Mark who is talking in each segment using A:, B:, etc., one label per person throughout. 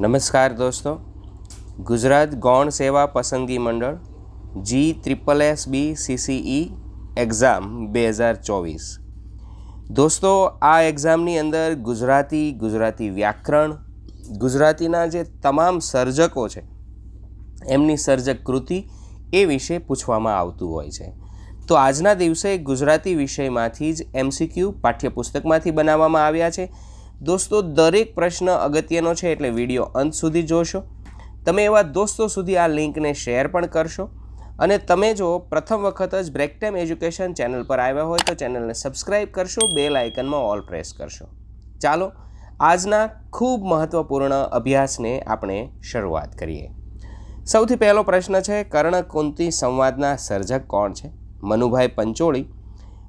A: નમસ્કાર દોસ્તો. Gujarat Gaun Seva Pasandgi Mandal G triple S B CCE exam બે હજાર ચોવીસ. દોસ્તો, આ એક્ઝામની અંદર ગુજરાતી ગુજરાતી વ્યાકરણ, ગુજરાતીના જે તમામ સર્જકો છે, એમની સર્જક કૃતિ એ વિશે પૂછવામાં આવતું હોય છે. તો આજના દિવસે ગુજરાતી વિષયમાંથી જ એમસીક્યુ પાઠ્યપુસ્તકમાંથી બનાવવામાં આવ્યા છે. દોસ્તો, દરેક પ્રશ્ન અગત્યનો છે એટલે વીડિયો અંત સુધી જોશો. તમે એવા દોસ્તો સુધી આ લિંકને શેર પણ કરશો. અને તમે જો પ્રથમ વખત જ બ્રેકટેમ એજ્યુકેશન ચેનલ પર આવ્યા હોય તો ચેનલને સબસ્ક્રાઈબ કરશો, બેલ આઇકનમાં ઓલ પ્રેસ કરશો. ચાલો, આજના ખૂબ મહત્ત્વપૂર્ણ અભ્યાસને આપણે શરૂઆત કરીએ. સૌથી પહેલો પ્રશ્ન છે, કર્ણકુંતી સંવાદના સર્જક કોણ છે? મનુભાઈ પંચોળી.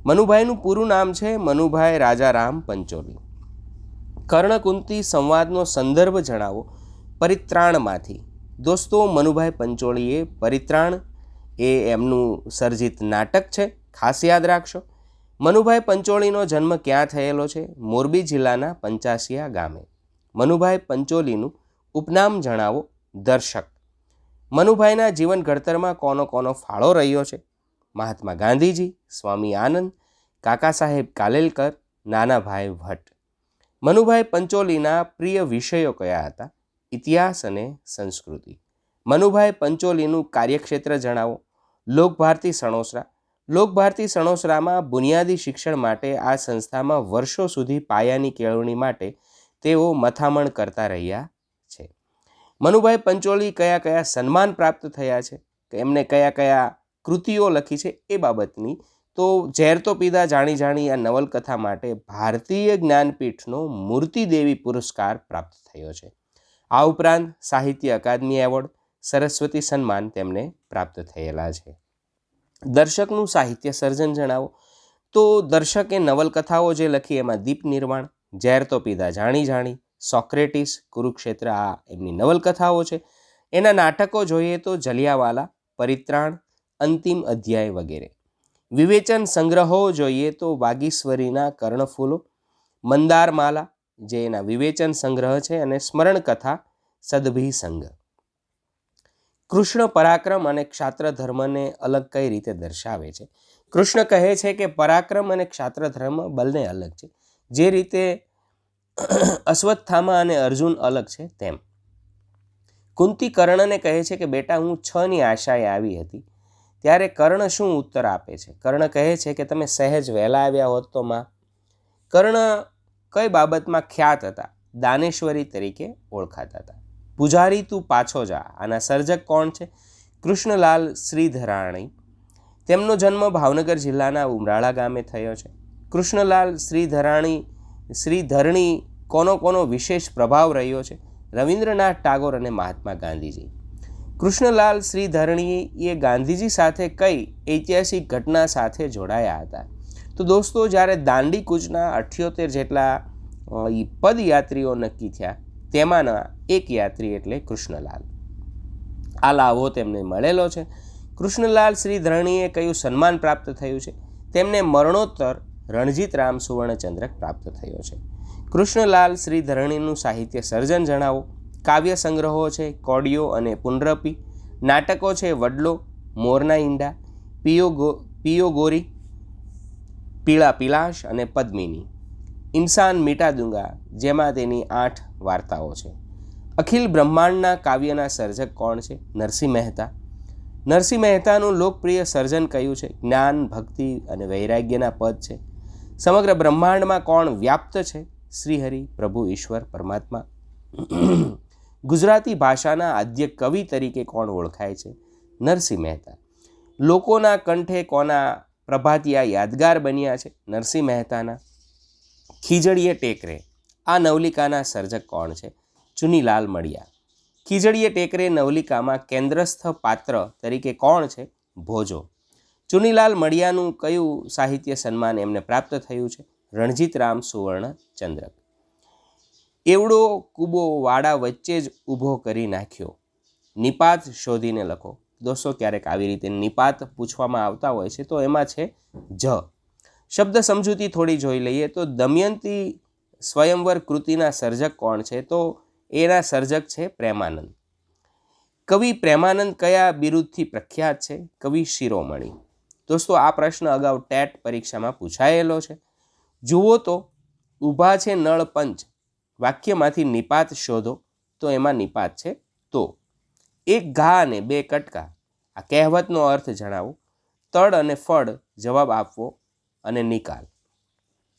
A: મનુભાઈનું પૂરું નામ છે મનુભાઈ રાજારામ પંચોળી. કર્ણકુંતી સંવાદનો સંદર્ભ જણાવો. પરિત્રાણમાંથી. દોસ્તો, મનુભાઈ પંચોળીએ પરિત્રાણ એ એમનું સર્જિત નાટક છે, ખાસ યાદ રાખશો. મનુભાઈ પંચોળીનો જન્મ ક્યાં થયેલો છે? મોરબી જિલ્લાના પંચાસિયા ગામે. મનુભાઈ પંચોલીનું ઉપનામ જણાવો, દર્શક. મનુભાઈના જીવન ઘડતરમાં કોનો કોનો ફાળો રહ્યો છે? મહાત્મા ગાંધીજી, સ્વામી આનંદ, કાકા સાહેબ કાલેલકર, નાનાભાઈ ભટ્ટ. મનુભાઈ પંચોલીના પ્રિય વિષયો કયા હતા? ઇતિહાસ અને સંસ્કૃતિ. મનુભાઈ પંચોલીનું કાર્યક્ષેત્ર જણાવો. લોકભારતી સણોસરા. લોકભારતી સણોસરામાં બુનિયાદી શિક્ષણ માટે આ સંસ્થામાં વર્ષો સુધી પાયાની કેળવણી માટે તેઓ મથામણ કરતા રહ્યા છે. મનુભાઈ પંચોલી કયા કયા સન્માન પ્રાપ્ત થયા છે? એમને કયા કયા કૃતિઓ લખી છે? એ બાબતની તો ઝેર તો પીધા જાણી જાણી આ નવલકથા માટે ભારતીય જ્ઞાનપીઠનો મૂર્તિદેવી પુરસ્કાર પ્રાપ્ત થયો છે. આ ઉપરાંત સાહિત્ય અકાદમી એવોર્ડ, સરસ્વતી સન્માન તેમને પ્રાપ્ત થયેલા છે. દર્શકનું સાહિત્ય સર્જન જણાવો. તો દર્શકે નવલકથાઓ જે લખી એમાં દીપ નિર્માણ ઝેર તો પીધા જાણી જાણી, સોક્રેટિસ, કુરુક્ષેત્ર આ એમની નવલકથાઓ છે. એના નાટકો જોઈએ તો જલિયાવાલા, પરિત્રાણ, અંતિમ અધ્યાય વગેરે. વિવેચન સંગ્રહો જોઈએ તો વાગીશ્વરીના કર્ણફૂલો, મંદારમાલા, જે એના વિવેચન સંગ્રહ છે, અને સ્મરણ કથા સદભી સંઘ કૃષ્ણ પરાક્રમ અને ક્ષાત્ર ધર્મને અલગ કઈ રીતે દર્શાવે છે? કૃષ્ણ કહે છે કે પરાક્રમ અને ક્ષાત્ર ધર્મ બંને અલગ છે. જે રીતે અશ્વત્થામા અને અર્જુન અલગ છે, તેમ. કુંતી કર્ણને કહે છે કે બેટા, હું છ ની આશાએ આવી હતી. ત્યારે કર્ણ શું ઉત્તર આપે છે? કર્ણ કહે છે કે તમે સહેજ વહેલા આવ્યા હોત તો માં. કર્ણ કઈ બાબતમાં ખ્યાત હતા? દાનેશ્વરી તરીકે ઓળખાતા હતા. પૂજારી તું પાછો જા. આના સર્જક કોણ છે? કૃષ્ણલાલ શ્રીધરાણી. તેમનો જન્મ ભાવનગર જિલ્લાના ઉમરાળા ગામે થયો છે. કૃષ્ણલાલ શ્રીધરાણી, શ્રીધરણી કોનો કોનો વિશેષ પ્રભાવ રહ્યો છે? રવિન્દ્રનાથ ટાગોર અને મહાત્મા ગાંધીજી. કૃષ્ણલાલ શ્રીધરણી એ ગાંધીજી સાથે કઈ ઐતિહાસિક ઘટના સાથે જોડાયા હતા? તો દોસ્તો, જ્યારે દાંડી કૂચના અઠ્યોતેર જેટલા પદયાત્રીઓ નક્કી થયા, તેમાંના એક યાત્રી એટલે કૃષ્ણલાલ. આ લાવો તેમને મળેલો છે. કૃષ્ણલાલ શ્રીધરણીએ કયું સન્માન પ્રાપ્ત થયું છે? તેમને મરણોત્તર રણજીત રામ સુવર્ણચંદ્રક પ્રાપ્ત થયો છે. કૃષ્ણલાલ શ્રીધરણીનું સાહિત્ય સર્જન જણાવો. કાવ્ય સંગ્રહો છે, કોડિયો અને પુનરપી. નાટકો છે, વડલો, મોરના ઈંડા પિયો ગો પિયો ગોરી, પીળા પીલાશ અને પદ્મિની. ઇન્સાન મીટા દુંગા, જેમાં તેની આઠ વાર્તાઓ છે. અખિલ બ્રહ્માંડના કાવ્યના સર્જક કોણ છે? નરસિંહ મહેતા. નરસિંહ મહેતાનું લોકપ્રિય સર્જન કયું છે? જ્ઞાન, ભક્તિ અને વૈરાગ્યના પદ છે. સમગ્ર બ્રહ્માંડમાં કોણ વ્યાપ્ત છે? શ્રીહરિ પ્રભુ ઈશ્વર પરમાત્મા. ગુજરાતી ભાષાના આદ્ય કવિ તરીકે કોણ ઓળખાય છે? નરસિંહ મહેતા. લોકોના કંઠે કોના પ્રભાતિયા યાદગાર બન્યા છે? નરસિંહ મહેતાના. ખીજડીએ ટેકરે. આ નવલિકાના સર્જક કોણ છે? ચુનીલાલ મળિયા ખીજડીએ ટેકરે નવલિકામાં કેન્દ્રસ્થ પાત્ર તરીકે કોણ છે? ભોજો. ચુનીલાલ મળિયાનું કયું સાહિત્ય સન્માન એમને પ્રાપ્ત થયું છે? રણજીતરામ સુવર્ણ ચંદ્રક. એવડો કૂબો વાડા વચ્ચે જ ઊભો કરી નાખ્યો. નિપાત શોધીને લખો. દોસ્તો, ક્યારેક આવી રીતે નિપાત પૂછવામાં આવતા હોય છે, તો એમાં છે જ. શબ્દ સમજૂતી થોડી જોઈ લઈએ, તો દમયંતી સ્વયંવર કૃતિના સર્જક કોણ છે? તો એના સર્જક છે પ્રેમાનંદ. કવિ પ્રેમાનંદ કયા બિરુદથી પ્રખ્યાત છે? કવિ શિરોમણી. દોસ્તો, આ પ્રશ્ન અગાઉ ટેટ પરીક્ષામાં પૂછાયેલો છે. જુઓ તો, ઊભા છે નળ પંચ. વાક્યમાંથી નિપાત શોધો, તો એમાં નિપાત છે તો. એક ઘા અને બે કટકા. આ કહેવતનો અર્થ જણાવો. તળ અને ફળ જવાબ આપવો અને નિકાલ.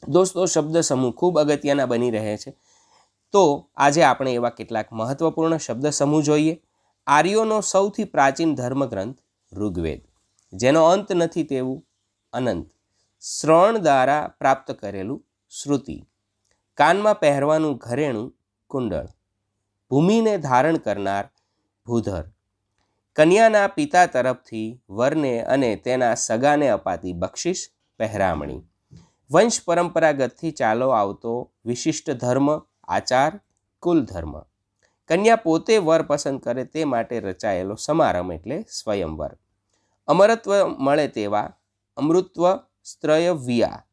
A: દોસ્તો, શબ્દ સમૂહ ખૂબ અગત્યના બની રહે છે. તો આજે આપણે એવા કેટલાક મહત્વપૂર્ણ શબ્દ સમૂહ જોઈએ. આર્યોનો સૌથી પ્રાચીન ધર્મગ્રંથ ઋગ્વેદ. જેનો અંત નથી તેવું અનંત. શ્રવણ દ્વારા પ્રાપ્ત કરેલું શ્રુતિ. કાનમાં પહેરવાનું ઘરેણું કુંડળ. ભૂમિને ધારણ કરનાર ભૂધર. કન્યાના પિતા તરફથી વરને અને તેના સગાને અપાતી બક્ષિસ પહેરામણી. વંશ પરંપરાગતથી ચાલો આવતો વિશિષ્ટ ધર્મ, આચાર, કુલ ધર્મ. કન્યા પોતે વર પસંદ કરે તે માટે રચાયેલો સમારંભ એટલે સ્વયંવર. અમરત્વ મળે તેવા અમૃત્વ સ્ત્રયવ્યા.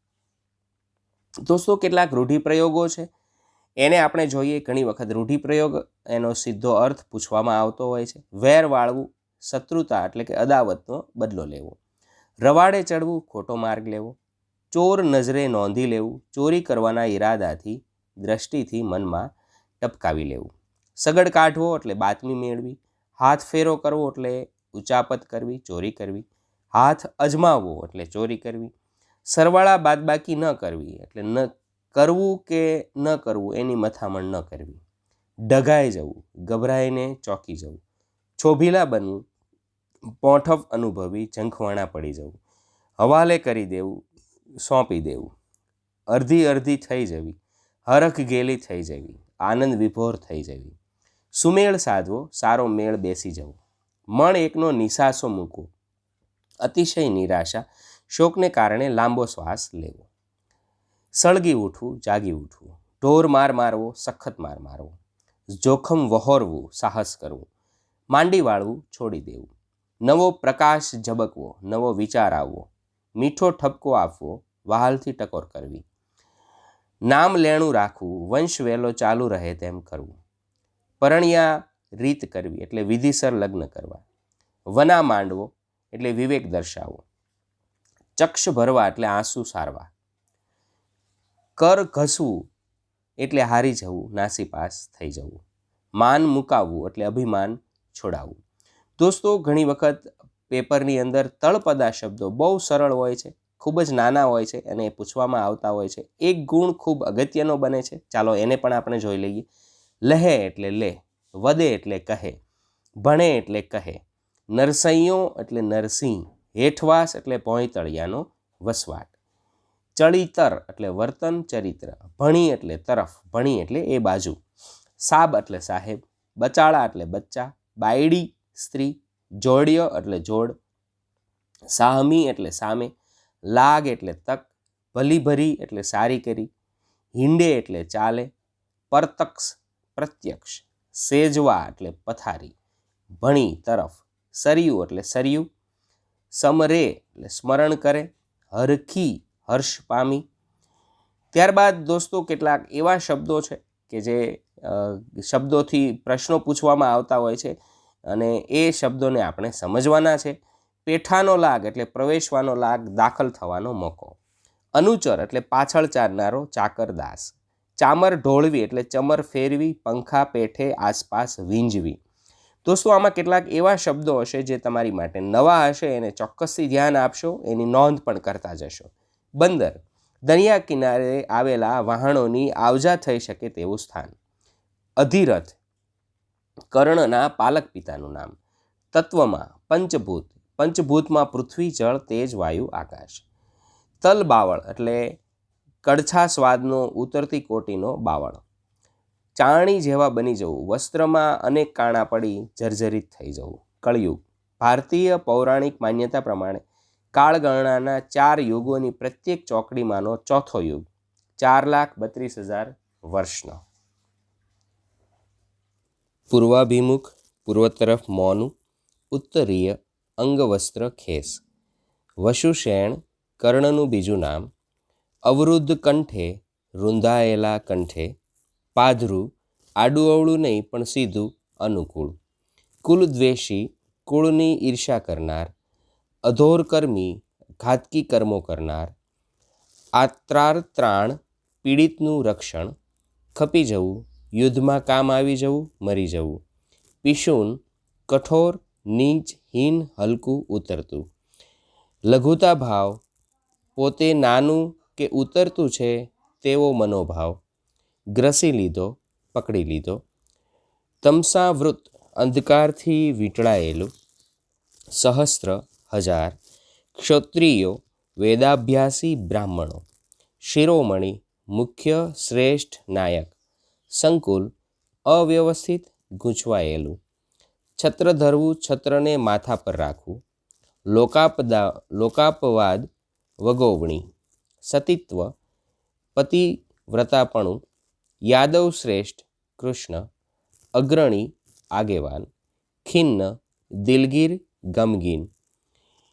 A: દોસ્તો, કેટલાક રૂઢિપ્રયોગો છે. એને આપણે જોઈએ ઘણી વખત રૂઢિપ્રયોગ, એનો સીધો અર્થ પૂછવામાં આવતો હોય છે. વેર વાળવું, શત્રુતા એટલે કે અદાવતનો બદલો લેવો. રવાડે ચડવું, ખોટો માર્ગ લેવો. ચોર નજરે નોંધી લેવું. ચોરી કરવાના ઈરાદાથી, દ્રષ્ટિથી મનમાં ટપકાવી લેવું. સગડ કાઢવો એટલે બાતમી મેળવી. હાથ ફેરો કરવો એટલે ઉચાપત કરવી, ચોરી કરવી. હાથ અજમાવવો એટલે ચોરી કરવી. સરવાળા બાદબાકી ન કરવી, એટલે ન કરવું કે ન કરવું એની મથામણ ન કરવી. ડઘાઈ જવું, ગભરાઈને ચોંકી જવું. છોભીલા બનવું પોઠફ અનુભવી, ઝંખવાણા પડી જવું. હવાલે કરી દેવું, સોંપી દેવું. અડધી અડધી થઈ જવી, હરખ ગેલી થઈ જવી, આનંદ વિભોર થઈ જવી. સુમેળ સાધવો, સારો મેળ બેસી જવો. મણ એકનો નિશાસો મૂકવો. અતિશય નિરાશા શોકને કારણે લાંબો શ્વાસ લેવો. સળગી ઉઠવું, જાગી ઉઠવું. ઢોર માર મારવો, સખત માર મારવો. જોખમ વહોરવું, સાહસ કરવું. માંડી વાળવું, છોડી દેવું. નવો પ્રકાશ ઝબકવો, નવો વિચાર આવવો. મીઠો ઠપકો આપવો, વહાલથી ટકોર કરવી. નામ લેણું રાખવું, વંશ વહેલો ચાલુ રહે તેમ કરવું. પરણિયા, રીત કરવી, એટલે વિધિસર લગ્ન કરવા. વના માંડવો, એટલે વિવેક દર્શાવવો. ચક્ષ ભરવા એટલે આંસુ સારવા. કર ઘસવું એટલે હારી જવું નાસીપાસ થઈ જવું. માન મુકાવવું એટલે અભિમાન છોડાવવું. દોસ્તો, ઘણી વખત પેપરની અંદર તળપદા શબ્દો બહુ સરળ હોય છે, ખૂબ જ નાના હોય છે અને એ પૂછવામાં આવતા હોય છે. એક ગુણ ખૂબ અગત્યનો બને છે. ચાલો એને પણ આપણે જોઈ લઈએ. લહે એટલે લે, વદે એટલે કહે, ભણે એટલે કહે, નરસૈયો એટલે નરસિંહ. હેઠવાસ એટલે પોઈતળિયાનો વસવાટ. ચળિતર એટલે વર્તન ચરિત્ર. ભણી એટલે તરફ, ભણી એટલે એ બાજુ. સાબ એટલે સાહેબ, બચાળા એટલે બચ્ચા, બાયડી સ્ત્રી, જોડિયો એટલે જોડ, સાહમી એટલે સામે, લાગ એટલે તક, ભલીભરી એટલે સારી કરી હિંડે એટલે ચાલે, પરતક્ષ પ્રત્યક્ષ, સેજવા એટલે પથારી, ભણી તરફ, સરિયું એટલે સરયું સમરે એટલે સ્મરણ કરે, હરખી હર્ષ પામી. ત્યારબાદ દોસ્તો કેટલાક એવા શબ્દો છે કે જે શબ્દોથી પ્રશ્નો પૂછવામાં આવતા હોય છે અને એ શબ્દોને આપણે સમજવાના છે. પેઠાનો લાગ એટલે પ્રવેશવાનો લાગ દાખલ થવાનો મોકો. અનુચર એટલે પાછળ ચારનારો ચાકરદાસ. ચામર ઢોળવી એટલે ચમર ફેરવી, પંખા પેઠે આસપાસ વીંજવી. દોસ્તો આમાં કેટલાક એવા શબ્દો હશે જે તમારી માટે નવા હશે, એને ચોક્કસથી ધ્યાન આપશો, એની નોંધ પણ કરતા જશો. બંદર, દરિયા કિનારે આવેલા વાહણોની આવજા થઈ શકે તેવું સ્થાન. અધિરથ, કર્ણના પાલક પિતાનું નામ. તત્વમાં, પંચભૂત, પંચભૂતમાં પૃથ્વી, જળ, તેજ, વાયુ, આકાશ. તલ બાવળ એટલે કડછા સ્વાદનો ઉતરતી કોટીનો બાવળ. ચાણી જેવા બની જવું, વસ્ત્રમાં અનેક કાણા પડી જર્જરિત થઈ જવું. કળયુગ. ભારતીય પૌરાણિક માન્યતા પ્રમાણે કાળગણનાના ચાર યુગોની પ્રત્યેક ચોકડીમાંનો ચોથો યુગ, ચાર લાખ બત્રીસ હજાર વર્ષનો. પૂર્વાભિમુખ પૂર્વ તરફ મોનું, ઉત્તરીય અંગવસ્ત્ર ખેસ. વશુશેણ કર્ણનું બીજું નામ. અવરુદ્ધ કંઠે, રૂંધાયેલા કંઠે પાધરું આડું અવળું નહીં, પણ સીધું, અનુકૂળ. કુલદ્વેષી કુળની ઈર્ષા કરનાર અધોરકર્મી ઘાતકી કર્મો કરનાર આત્રાર ત્રાણ પીડિતનું રક્ષણ, ખપી જવું, યુદ્ધમાં કામ આવી જવું, મરી જવું. પિશુન, કઠોર, નીચ, હીન, હલકું ઉતરતું. લઘુતા ભાવ, પોતે નાનું કે ઉતરતું છે, તેવો મનોભાવ. ગ્રસી લીધો, પકડી લીધો. તમસાવૃત અંધકારથી વીંટળાયેલું સહસ્ત્ર હજાર ક્ષત્રિયો વેદાભ્યાસી બ્રાહ્મણો, શિરોમણી મુખ્ય શ્રેષ્ઠ નાયક, સંકુલ અવ્યવસ્થિત ગૂંચવાયેલું. છત્ર ધરવું છત્રને માથા પર રાખવું. લોકાપદા, લોકાપવાદ વગોવણી. સતીત્વ, પતિવ્રતાપણું યાદવ શ્રેષ્ઠ, કૃષ્ણ, અગ્રણી, આગેવાન, ખિન્ન, દિલગીર, ગમગીન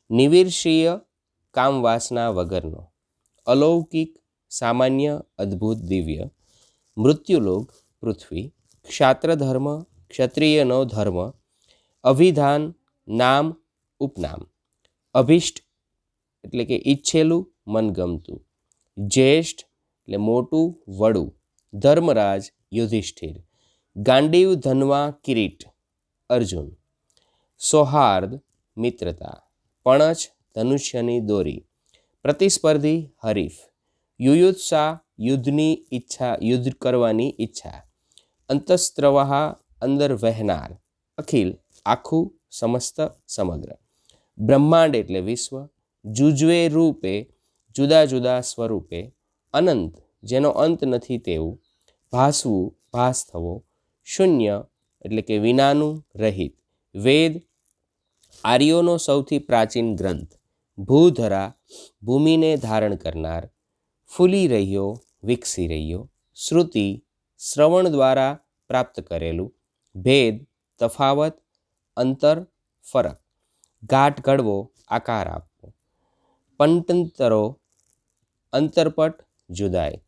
A: નિવિર્ષીય કામવાસના વગરનો, અલૌકિક, સામાન્ય, અદ્ભુત દિવ્ય, મૃત્યુલોક, પૃથ્વી, ક્ષાત્રધર્મ, ક્ષત્રિયનો ધર્મ, અભિધાન, નામ, ઉપનામ, અભિષ્ટ એટલે કે ઈચ્છેલું મનગમતું, જ્યેષ્ઠ એટલે મોટું, વડું ધર્મરાજ યુધિષ્ઠિર, ગાંડીવ ધનવા કિરીટ, અર્જુન, સૌહાર્દ મિત્રતા પણછ ધનુષ્યની દોરી, પ્રતિસ્પર્ધી હરીફ, યુયુત્સા યુદ્ધની ઈચ્છા, યુદ્ધ કરવાની ઈચ્છા, અંતસ્ત્રવાહ અંદર વહેનાર, અખિલ આખું સમસ્ત સમગ્ર, બ્રહ્માંડ એટલે વિશ્વ, જુજવે રૂપે, જુદા જુદા સ્વરૂપે, અનંત જેનો અંત નથી તેવું. ભાસવું, ભાસ થવો. શૂન્ય એટલે કે વિનાનું રહિત. વેદ આર્યોનો સૌથી પ્રાચીન ગ્રંથ. ભૂધરા ભૂમિને ધારણ કરનાર. ફૂલી રહ્યો, વિકસી રહ્યો. શ્રુતિ શ્રવણ દ્વારા પ્રાપ્ત કરેલું. ભેદ, તફાવત, અંતર, ફરક. ઘાટ ઘડવો આકાર આપવો. પંટંતરો, અંતરપટ જુદાય.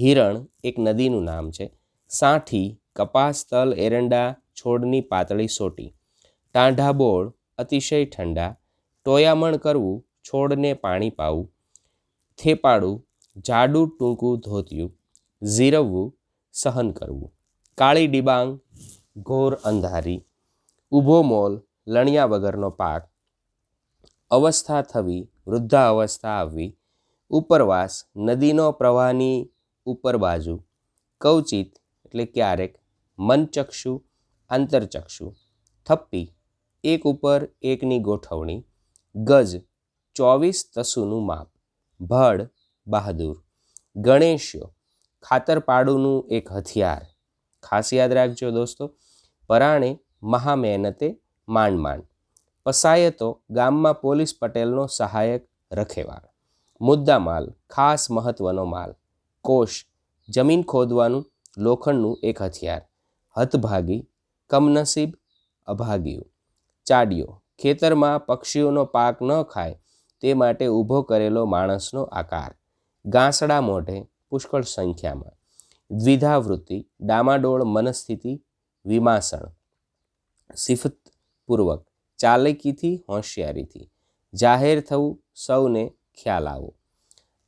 A: હિરણ એક નદીનું નામ છે. સાંઠી, કપાસ, તલ, એરંડા, છોડની પાતળી સોટી. ટાંઢા બોળ અતિશય ઠંડા. ટોયામણ કરવું, છોડને પાણી પાવું. થેપાડું, જાડું ટૂંકું ધોતિયું. ઝીરવવું, સહન કરવું. કાળી ડિબાંગ, ઘોર અંધારી. ઊભો મોલ, લણ્યા વગરનો પાક. અવસ્થા થવી વૃદ્ધા અવસ્થા આવવી. ઉપરવાસ, નદીનો પ્રવાહની ઉપર બાજુ કવચિત એટલે ક્યારેક મનચક્ષુ, આંતરચક્ષુ. થપ્પી, એક ઉપર એકની ગોઠવણી. ગજ, ચોવીસ તસુનું માપ. ભડ બહાદુર. ગણેશ્યો ખાતરપાડુનું એક હથિયાર. ખાસ યાદ રાખજો દોસ્તો, પરાણે મહા મહેનતે માંડ માંડ. પસાયતો ગામમાં પોલીસ પટેલનો સહાયક રખેવાળ. મુદ્દામાલ, ખાસ મહત્વનો માલ. કોષ જમીન ખોદવાનું લોખંડનું એક હથિયાર હતભાગી કમનસીબ, અભાગ્યું. ચાડિયો, ખેતરમાં પક્ષીઓનો પાક ન ખાય તે માટે ઊભો કરેલો માણસનો આકાર. ગાંસડા મોઢે, પુષ્કળ સંખ્યામાં. દ્વિધાવૃત્તિ, ડામાડોળ મનસ્થિતિ, વિમાસણ. સિફતપૂર્વક, ચાલાકીથી હોશિયારીથી. જાહેર થવું સૌને ખ્યાલ આવો.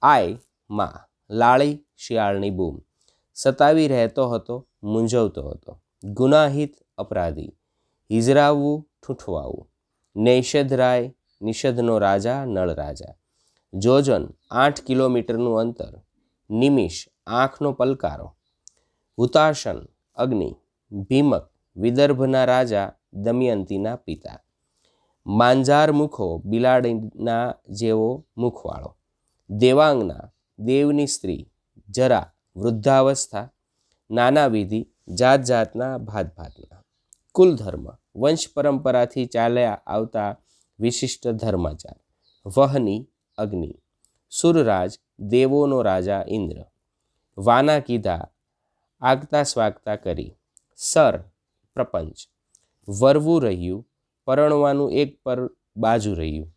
A: આય, માં. લાળી શિયાળની બૂમ. સતાવી રહેતો હતો, મૂંઝવતો હતો. ગુનાહિત અપરાધી. હિજરાવવું, ઠૂંઠવાવું. નૈષધરાય નિષધનો રાજા નળ રાજા જોજન, આઠ કિલોમીટરનું અંતર. નિમિષ, આંખનો પલકારો. હુતાશન અગ્નિ. ભીમક, વિદર્ભના રાજા, દમયંતીના પિતા. માંજાર મુખો બિલાડીના જેવો મુખવાળો. દેવાંગના દેવની સ્ત્રી જરા વૃદ્ધાવસ્થા, નાના વિધિ જાત જાતના ભાત ભાતના કુલ ધર્મ વંશ પરંપરાથી ચાલ્યા આવતા વિશિષ્ટ ધર્માચાર. વહની અગ્નિ. સુરરાજ દેવોનો રાજા ઇન્દ્ર. વાના કીધા આગતા સ્વાગતા કરી. સર, પ્રપંચ. વરવું રહ્યું, પરણવાનું એક પર બાજુ રહ્યું.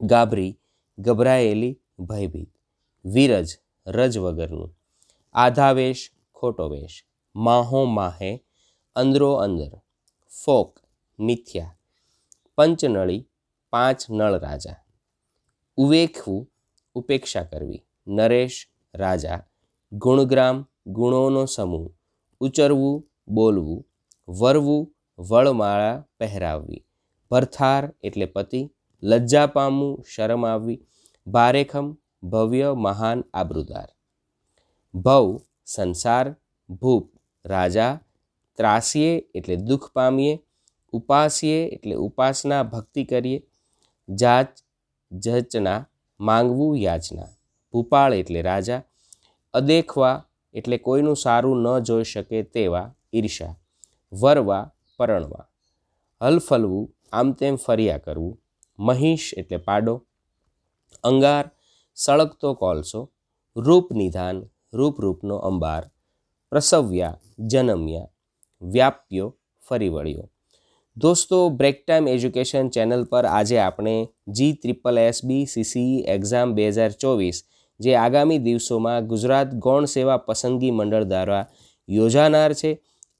A: ગાભરી, ગભરાયેલી, ભયભીત. વિરજ, રજ વગરનું. આધાવેશ, ખોટો વેશ. માહો માહે, અંદરો અંદર. ફોક, મિથ્યા. પંચનળી, પાંચ નળ રાજા. ઉવેખવું, ઉપેક્ષા કરવી. નરેશ, રાજા. ગુણગ્રામ, ગુણોનો સમૂહ. ઉચરવું, બોલવું. વરવું, વળમાળા પહેરાવવી. ભરથાર એટલે પતિ. લજ્જા પામવું, શરમ આવવી. ભારેખમ ભવ્ય મહાન આબરૂદાર. ભવ, સંસાર, ભૂપ, રાજા, ત્રાસીએ એટલે દુઃખ પામીએ, ઉપાસીએ એટલે ઉપાસના ભક્તિ કરીએ, જાચ, જચના, માંગવું, યાચના. ભૂપાળ એટલે રાજા, અદેખવા એટલે કોઈનું સારું ન જોઈ શકે તેવા ઈર્ષા વરવા, પરણવા. હલફલવું આમ તેમ ફર્યા કરવું. મહિષ એટલે પાડો. અંગાર સળગતો કોલસો, રૂપ નિધાન, રૂપ રૂપનો અંબાર, પ્રસવ્યા, જનમ્યા, વ્યાપ્યો, ફરી વળ્યો. દોસ્તો બ્રેક ટાઈમ એજ્યુકેશન ચેનલ પર આજે આપણે G triple S B CCE exam બે હજાર ચોવીસ, જે આગામી દિવસોમાં ગુજરાત ગૌણ સેવા પસંદગી મંડળ દ્વારા યોજાનાર છે,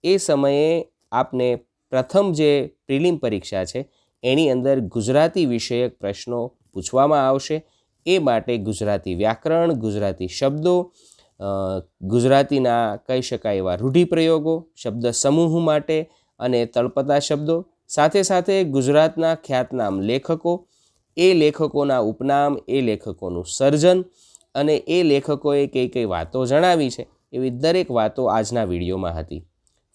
A: એ સમયે આપને પ્રથમ જે પ્રિલિમ પરીક્ષા છે, એની અંદર ગુજરાતી વિષયક પ્રશ્નો પૂછવામાં આવશે. એ માટે ગુજરાતી વ્યાકરણ, ગુજરાતી શબ્દો ગુજરાતીના કહી શકાય એવા રૂઢિપ્રયોગો, શબ્દ સમૂહ માટે અને તળપતા શબ્દો, સાથે સાથે ગુજરાતના ખ્યાતનામ લેખકો, એ લેખકોના ઉપનામ, એ લેખકોનું સર્જન અને એ લેખકોએ કઈ કઈ વાતો જણાવી છે એવી દરેક વાતો આજના વિડીયોમાં હતી.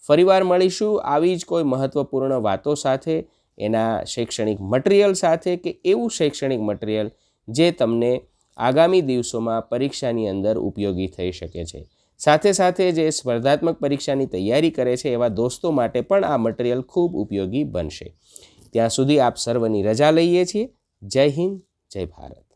A: ફરીવાર મળીશું આવી જ કોઈ મહત્ત્વપૂર્ણ વાતો સાથે, એના શૈક્ષણિક મટીરિયલ સાથે કે એવું શૈક્ષણિક મટીરિયલ જે તમને આગામી દિવસોમાં પરીક્ષાની અંદર ઉપયોગી થઈ શકે છે. સાથે સાથે જે સ્પર્ધાત્મક પરીક્ષાની તૈયારી કરે છે એવા દોસ્તો માટે પણ આ મટીરિયલ ખૂબ ઉપયોગી બનશે. ત્યાં સુધી આપ સર્વની રજા લઈએ છીએ. જય હિન્દ, જય ભારત.